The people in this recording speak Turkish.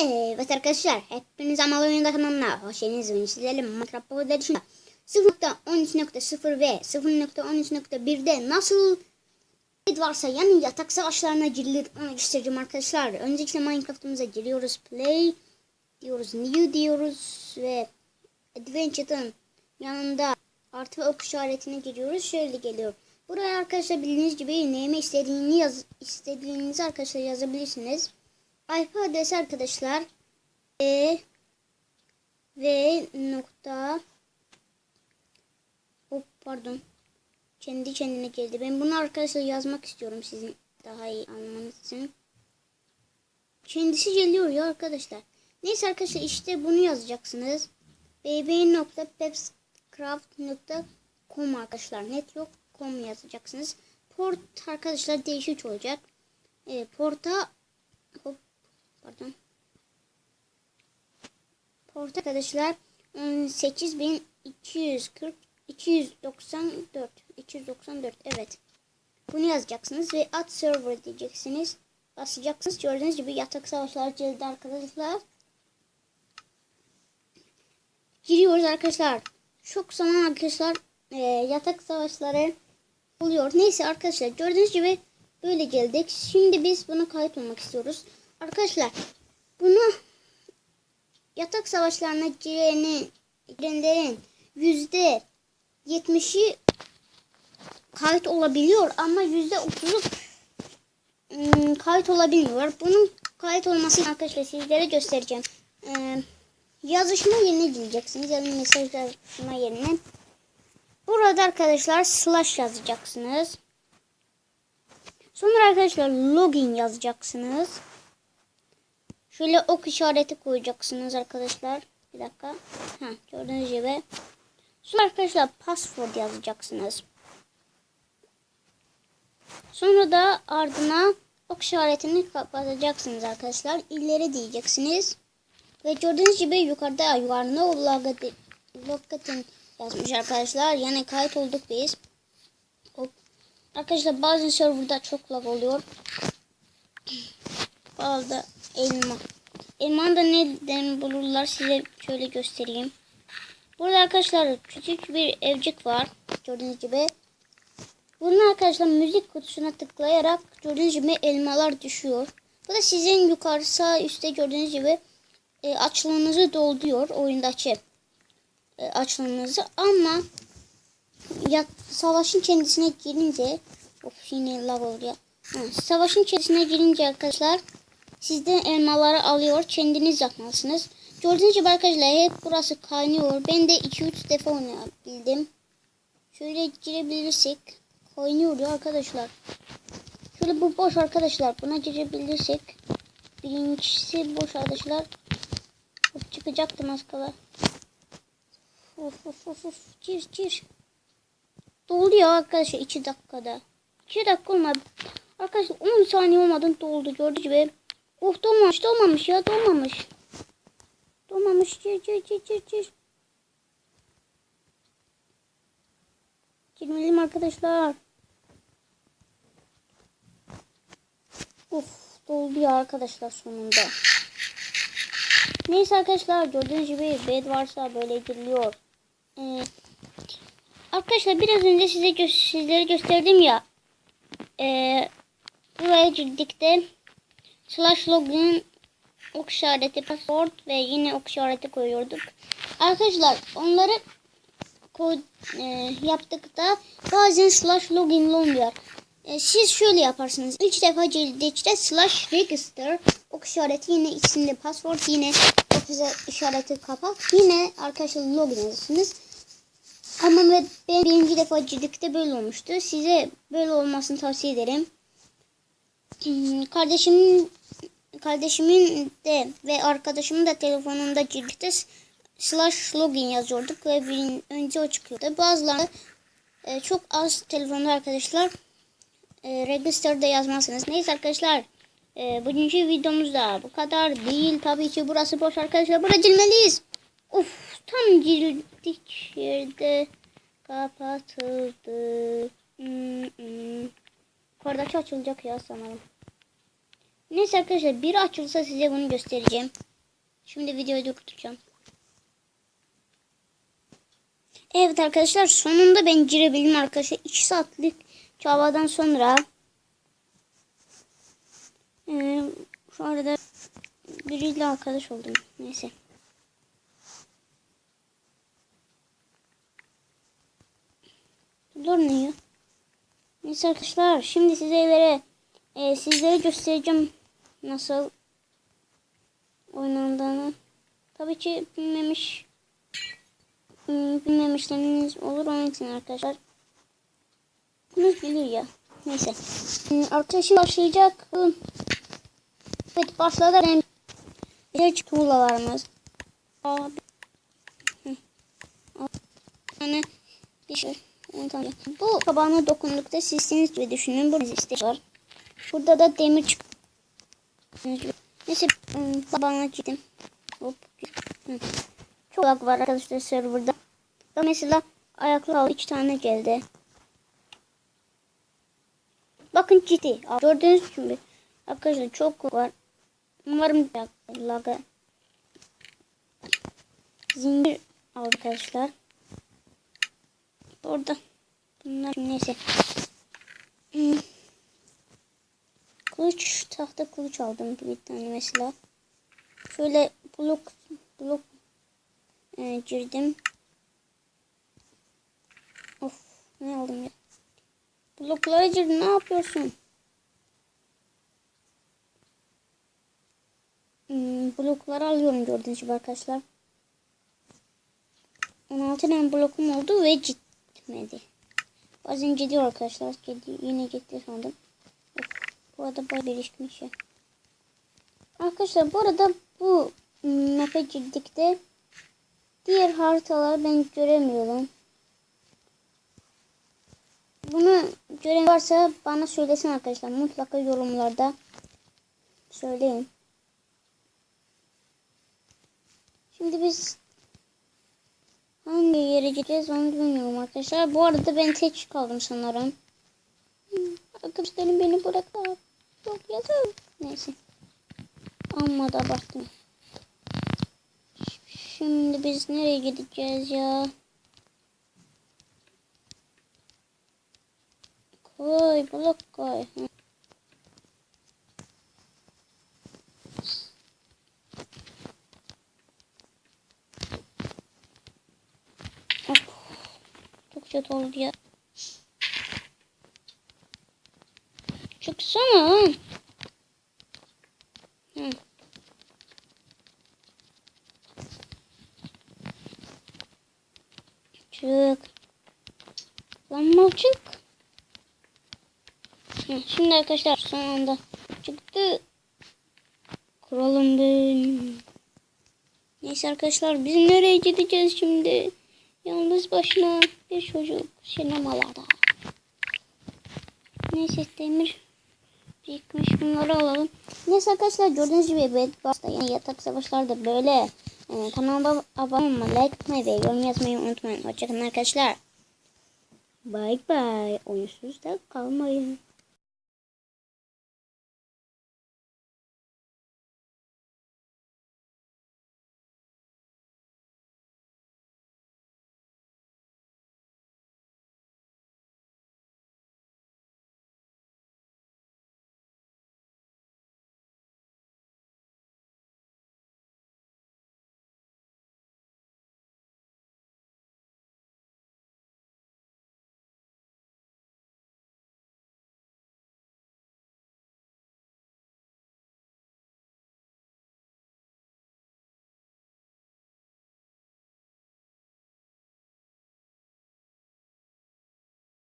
Evet arkadaşlar hepiniz Amal Oyunda kanalına hoş geldiniz. Bugün sizlerle Minecraft Power Edition'da 0.13.0 ve 0.13.1'de nasıl raid varsa yani yatak savaşlarına girilir onu göstereceğim arkadaşlar. Öncelikle Minecraft'ımıza giriyoruz. Play diyoruz. New diyoruz ve Adventure'ın yanında artı ok işaretine giriyoruz. Şöyle geliyor. Buraya arkadaşlar bildiğiniz gibi neyime istediğini yaz, istediğinizi arkadaşlar yazabilirsiniz. IP adresi arkadaşlar e v nokta hop pardon kendi kendine geldi. Ben bunu arkadaşlar yazmak istiyorum sizin daha iyi anlamanız için. Kendisi geliyor ya arkadaşlar. Neyse arkadaşlar işte bunu yazacaksınız. bb.pepscraft.com arkadaşlar net yok com yazacaksınız. Port arkadaşlar değişik olacak. E, porta hop pardon. Port arkadaşlar 8240 294 294 evet. Bunu yazacaksınız ve add server diyeceksiniz. Basacaksınız. Gördüğünüz gibi yatak savaşları cildi arkadaşlar. Giriyoruz arkadaşlar. Çok zaman arkadaşlar e, yatak savaşları oluyor. Neyse arkadaşlar gördüğünüz gibi böyle geldik. Şimdi biz buna kayıt olmak istiyoruz. Arkadaşlar bunu yatak savaşlarına gireni, girenlerin yüzde yetmişi kayıt olabiliyor ama yüzde otuzu ım, kayıt olabiliyor. Bunun kayıt olmasını arkadaşlar sizlere göstereceğim. Yazışma yerine gireceksiniz. Yani mesaj yazışma yerine. Burada arkadaşlar slash yazacaksınız. Sonra arkadaşlar login yazacaksınız. Şöyle ok işareti koyacaksınız arkadaşlar. Bir dakika. Ha, gördüğünüz gibi. Sonra arkadaşlar password yazacaksınız. Sonra da ardına ok işaretini kapatacaksınız arkadaşlar. İleri diyeceksiniz. Ve gördüğünüz gibi yukarıda yuvarına logatin yazmış arkadaşlar. Yani kayıt olduk biz. Hop. Arkadaşlar bazı serverda çok lag oluyor. Bazı elma. Elmanı da neden bulurlar size şöyle göstereyim. Burada arkadaşlar küçük bir evcik var. Gördüğünüz gibi. Bunun arkadaşlar müzik kutusuna tıklayarak gördüğünüz gibi elmalar düşüyor. Bu da sizin yukarı sağ üstte gördüğünüz gibi e, açlığınızı dolduruyor oyundaki e, açlığınızı ama ya, savaşın kendisine girince of yine lag oluyor. Ha, savaşın içerisine girince arkadaşlar sizden elmaları alıyor kendiniz yapmalısınız. Gördüğünüz gibi arkadaşlar hep burası kaynıyor. Ben de 2-3 defa oynayabildim. Şöyle girebilirsek kaynıyor arkadaşlar. Şöyle bu boş arkadaşlar. Buna girebilirsek birincisi boş arkadaşlar. Of, çıkacaktım az kala. Of of of of. Gir gir. Doldu ya arkadaşlar 2 dakikada. 2 dakika olmadı. Arkadaşlar 10 saniye olmadan doldu gördüğünüz gibi. Oh dolmamış dolmamış ya dolmamış. Dolmamış gir gir gir gir gir. Girmeliyim arkadaşlar. Of doldu ya arkadaşlar sonunda. Neyse arkadaşlar gördüğünüz gibi bed varsa böyle giriliyor. Ee, arkadaşlar biraz önce size gö sizlere gösterdim ya. Ee, buraya girdikte slash login ok işareti password ve yine ok işareti koyuyorduk. Arkadaşlar onları koy, e, yaptıkta bazen slash login oluyor. E, siz şöyle yaparsınız. İlk defa girdikçe slash register ok işareti yine içinde password yine ok işareti kapat. Yine arkadaşlar login yazırsınız. Ama ben birinci defa girdikte böyle olmuştu. Size böyle olmasını tavsiye ederim. Hmm, kardeşimin kardeşimin de ve arkadaşımın da telefonunda girdikte slash login yazıyorduk ve bir, önce o çıkıyordu. Bazıları e, çok az telefonda arkadaşlar e, register'da yazmazsınız. Neyse arkadaşlar e, bugünkü videomuzda bu kadar değil. Tabii ki burası boş arkadaşlar. Burada girmeliyiz. Of tam girdik yerde kapatıldı. Hmm, hmm. Yukarıdaki açılacak ya sanırım. Neyse arkadaşlar bir açılsa size bunu göstereceğim. Şimdi videoyu durduracağım. Evet arkadaşlar sonunda ben girebildim arkadaşlar. 2 saatlik çabadan sonra ee, şu arada biriyle arkadaş oldum. Neyse. Dur ne ya? Neyse arkadaşlar şimdi sizlere e, sizlere göstereceğim nasıl oynandığını. Tabii ki bilmemiş bilmemişleriniz olur onun için arkadaşlar. Bunu bilir ya. Neyse. Arkadaşım başlayacak. Evet başladı. Benim hiç tuğlalarımız. Aa, bir- Hı. Aa, Yani bir şey. Bu kabağına dokundukta sizsiniz gibi düşünün. Burada isteği var. Burada da demir çık. Neyse ım, kabağına gittim. Hop. Çok lag var arkadaşlar serverda. Mesela ayaklı al iki tane geldi. Bakın ciddi. Gördüğünüz gibi arkadaşlar çok var. Umarım lagı zincir arkadaşlar. Orada. Bunlar neyse. Hmm. Kılıç, tahta kılıç aldım bir tane mesela. Şöyle blok blok e, girdim. Of ne aldım ya. Bloklara girdim ne yapıyorsun? Hmm, blokları alıyorum gördüğünüz gibi arkadaşlar. 16 tane blokum oldu ve gitmedi. Bazen gidiyor arkadaşlar. Gidiyor. Yine gitti sandım. Bu arada bayağı birikmiş ya. Arkadaşlar bu arada bu map'e girdikte diğer haritaları ben göremiyorum. Bunu gören varsa bana söylesin arkadaşlar. Mutlaka yorumlarda söyleyin. Şimdi biz hangi yere gideceğiz onu bilmiyorum arkadaşlar. Bu arada ben tek kaldım sanırım. Arkadaşlarım beni bıraktı. Çok yazık. Neyse. Amma da abarttım. Şimdi biz nereye gideceğiz ya? Koy blok koy. Of. Çok kötü oldu ya. Çıksana lan. Hı. Çık. Lan mal çık. Hı, Şimdi arkadaşlar son anda çıktı. Kuralım ben. Neyse arkadaşlar biz nereye gideceğiz şimdi? Yalnız başına bir çocuk sinemalarda. Neyse demir birikmiş bunları alalım. Neyse arkadaşlar gördüğünüz gibi Bedbars'ta yani yatak savaşlarda böyle e, kanalıma abone olmayı, like atmayı ve yorum yazmayı unutmayın. Hoşçakalın arkadaşlar. Bye bye. Oyunsuz da kalmayın.